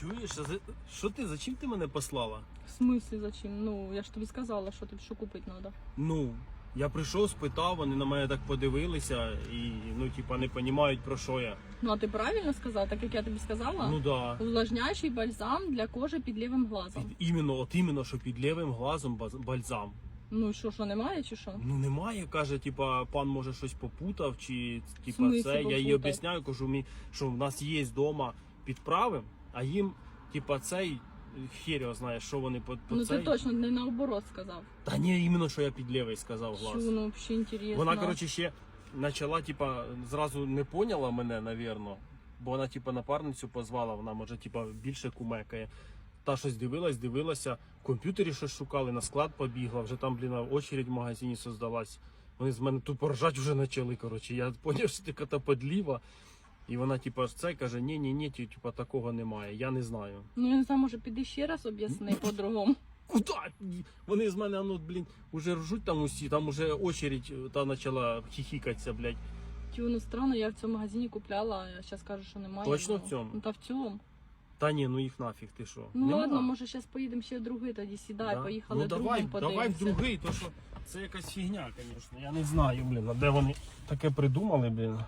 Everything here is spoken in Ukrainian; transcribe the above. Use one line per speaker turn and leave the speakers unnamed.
Чуєш, що ти, зачем ти мене послала?
В смысле зачем? Ну, я ж тобі сказала, що тобі що купити треба.
Ну, я прийшов, спитав, вони на мене так подивилися і, ну, типа, не розуміють, про що я.
Ну, а ти правильно сказав, так як я тобі сказала?
Ну да.
Увлажняючий бальзам для кожи під лівим глазом.
Іменно, от іменно, що під лівим глазом бальзам.
Ну що, що немає чи що?
Ну немає, каже, типа, пан може щось попутав, чи типа
смислі
це. Я їй об'ясняю, кажу, що в нас є вдома підправи, а їм, типа, цей хер його знає, що вони по, по
ну
цей.
ти точно не наоборот сказав.
Та ні, іменно, що я під лівий сказав
Чу,
глаз.
ну взагалі інтересно.
Вона, коротше, ще почала, типа, зразу не поняла мене, навірно. Бо вона, типа, напарницю позвала, вона може, типа, більше кумекає. Та щось дивилась, дивилася, в комп'ютері щось шукали, на склад побігла, вже там, блін, очередь в магазині создалась. Вони з мене тупо ржать вже почали. Коротше. Я зрозумів, що ти кота подліва. І вона, типа, це каже, ні, ні, ні, типа, такого немає. Я не знаю.
Ну я не знаю, може піди ще раз об'ясни по-другому.
Куда? Вони з мене, ну, блін, уже ржуть там усі, там уже очередь е, та почала хіхікатися, блядь.
Тю, ну странно, я в цьому магазині купляла, а зараз кажу, що немає.
Точно
Ну,
в цьому?
Ну та в цьому.
Та ні, ну їх нафіг, ти що?
Ну
Нема?
ладно, може зараз поїдемо ще в другий, тоді сідай,
Да?
поїхали
ну,
другим
давай,
подивимося.
давай в другий, то що це якась фігня, звісно. Я не знаю, блін, а де вони таке придумали, блін.